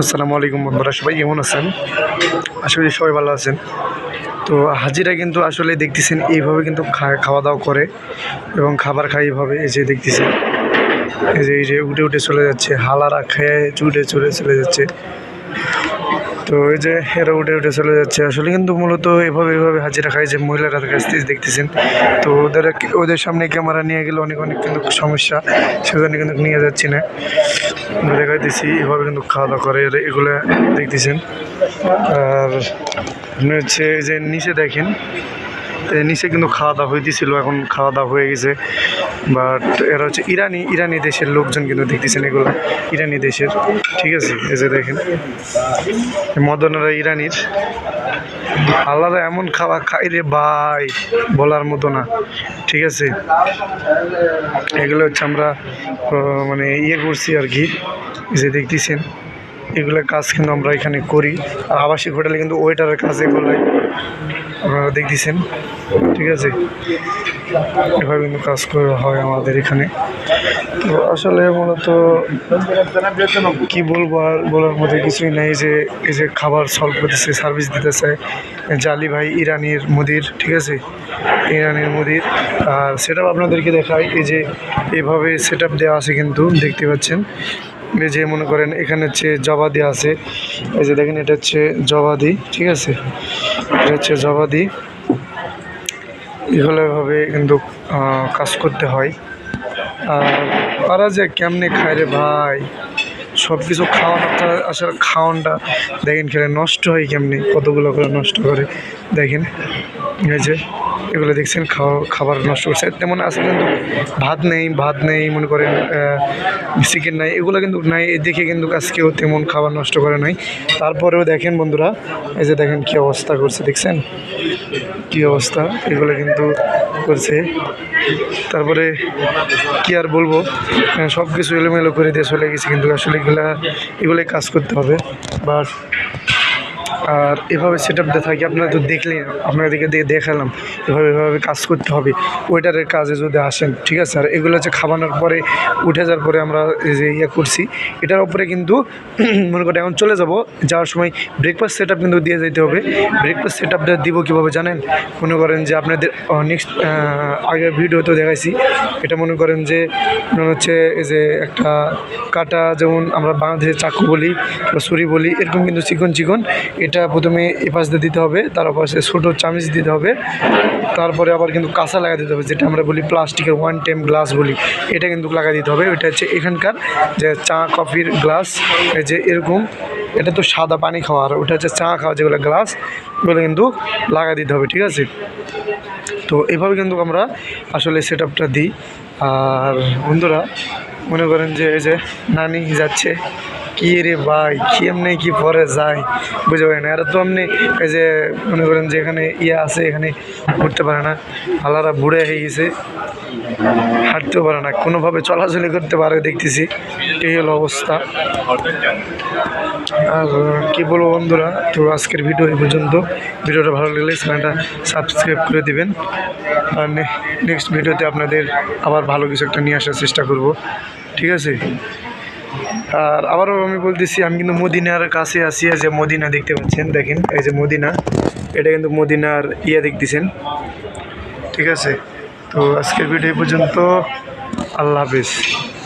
আসসালামু আলাইকুম বন্ধুরা, সবাই কেমন আছেন? আশা করি সবাই ভালো আছেন। তো হাজিরা কিন্তু আসলে দেখতেছেন এইভাবে কিন্তু খাওয়া দাওয়া করে এবং খাবার খায় এইভাবে, এই যে দেখতেছেন, এই যে এই যে উঠে উঠে চলে যাচ্ছে, হালারা খেয়ে উঠে চলে চলে যাচ্ছে। তো এই যে এরা উঠে উঠে চলে যাচ্ছে। আসলে কিন্তু মূলত এভাবে এভাবে হাজিরা খায় যে মহিলারা কাছ দেখতেছেন। তো ওদের ওদের সামনে ক্যামেরা নিয়ে গেলে অনেক অনেক কিন্তু সমস্যা, সেজন্য কিন্তু নিয়ে যাচ্ছি না। দেখাইতেছি, এভাবে কিন্তু খাওয়া দাওয়া করে এগুলো দেখতেছেন। আর হচ্ছে যে নিচে দেখেন নিচে কিন্তু খাওয়া দাওয়া হইতেছিল, এখন খাওয়া দাওয়া হয়ে গেছে। বাট এরা হচ্ছে ইরানি ইরানি দেশের লোকজন কিন্তু দেখতেছেন এগুলো। ইরানি দেশের। ঠিক আছে, এই যে দেখেন। মদনেরা ইরানির। আল্লাহরা এমন খাওয়া খাই রে ভাই, বলার মতো না। ঠিক আছে? এগুলো হচ্ছে আমরা মানে ইয়ে করছি আর কি। যে দেখতেছেন, এগুলো কাজ কিন্তু আমরা এখানে করি। আর আবাসিক হোটেলে কিন্তু ওয়েটারের কাজ এগুলো আপনারা দেখতেছেন। ঠিক আছে? এভাবে কিন্তু কাজ করা হয় আমাদের এখানে। তো আসলে মূলত কি বলব আর বলার মধ্যে কিছুই নাই যে, এই যে খাবার সলভ করতেছে সার্ভিস দিতেছে, জালি ভাই ইরানির মুদির, ঠিক আছে? ইরানির মুদির। আর সেটা আপনাদেরকে দেখাই, এই যে এভাবে সেট দেওয়া আছে কিন্তু, দেখতে পাচ্ছেন। এই যে মনে করেন এখানে হচ্ছে জবা দেওয়া আছে, এই যে দেখেন এটা হচ্ছে জবাদি, ঠিক আছে? এটা হচ্ছে জবাদি। এগুলো এভাবে কিন্তু কাজ করতে হয়। আর তারা যে কেমনে খায় রে ভাই? সব কিছু খাওয়ানোটা আসলে খাওয়ানটা দেখেন খেলে নষ্ট হয় কেমনি? কতগুলো করে নষ্ট করে, দেখেন। যে, এগুলো দেখছেন, খাওয়া খাবার নষ্ট করছে। তেমন আছে কিন্তু ভাত নেই ভাত নেই, মনে করেন চিকেন নাই, এগুলো কিন্তু নাই দেখে কিন্তু আজকেও তেমন খাবার নষ্ট করে নাই। তারপরেও দেখেন বন্ধুরা, এই যে দেখেন কী অবস্থা করছে, দেখছেন? কী অবস্থা? এগুলো কিন্তু করছে। তারপরে কি আর বলব? সব কিছু এলোমেলো করে দিয়ে চলে গেছে কিন্তু আসলে এগুলা এগুলোই কাজ করতে হবে। বাট আর এভাবে সেট আপ থাকি, আপনারা তো দেখলেন আপনাদেরকে দিয়ে দেখালাম, এভাবে এভাবে কাজ করতে হবে। ওয়েটারের কাজে যদি আসেন, ঠিক আছে? আর এগুলো হচ্ছে খাবানোর পরে, উঠে যাওয়ার পরে আমরা যে ইয়ে করছি। এটার উপরে কিন্তু মনে করেন এখন চলে যাব। যাওয়ার সময় ব্রেকফাস্ট সেট কিন্তু দিয়ে যেতে হবে। ব্রেকফাস্ট সেট আপটা দিব কীভাবে জানেন? মনে করেন যে আপনাদের নেক্সট আগের ভিডিওতে দেখাইছি। এটা মনে করেন যে হচ্ছে এই যে একটা কাটা যেমন আমরা বাংলাদেশে চাকু বলি ছুরি বলি, এরকম কিন্তু চিকন চিকন। এটা প্রথমে এ পাশ দিয়ে দিতে হবে তার পাশে ছোটো চামিচ দিতে হবে, তারপরে আবার কিন্তু কাঁচা লাগা দিতে হবে, যেটা আমরা বলি প্লাস্টিকের ওয়ান টাইম গ্লাস বলি। এটা কিন্তু লাগা দিতে হবে, ওইটা হচ্ছে এখানকার যে চা কফির গ্লাস এই যে এরকম, এটা তো সাদা পানি খাওয়ার ওটা হচ্ছে চা খাওয়া যেগুলো গ্লাস ওগুলো কিন্তু লাগা দিতে হবে, ঠিক আছে? তো এভাবে কিন্তু আমরা আসলে সেট আপটা দিই। আর বন্ধুরা, মনে করেন যে এই যে নানি যাচ্ছে কি রে ভাই, কি এমনি কি পরে যায়? বুঝতে পারি না। এরা তো আপনি এই যে মনে করেন যে এখানে ইয়ে আছে, এখানে উঠতে পারে না। আলারা বুড়ে হয়ে গেছে। হাঁটতেও পারে না। কোনোভাবে চলাচলি করতে পারে, দেখতেছি। এই হলো অবস্থা। আর, কি বলব বন্ধুরা, তো আজকের ভিডিও এই পর্যন্ত। ভিডিওটা ভালো লাগলে চ্যানেলটা সাবস্ক্রাইব করে দিবেন। আর নেক্সট ভিডিওতে আপনাদের আবার ভালো কিছু একটা নিয়ে আসার চেষ্টা করব। ঠিক আছে? আর আবারও আমি বলতেছি, আমি কিন্তু মদিনার কাছে আসি যে মদিনা দেখতে পাচ্ছেন, দেখেন, এই যে মদিনা, এটা কিন্তু মদিনার ইয়ে দেখতেছেন, ঠিক আছে? তো আজকের ভিডিও পর্যন্ত, আল্লাহ হাফিজ।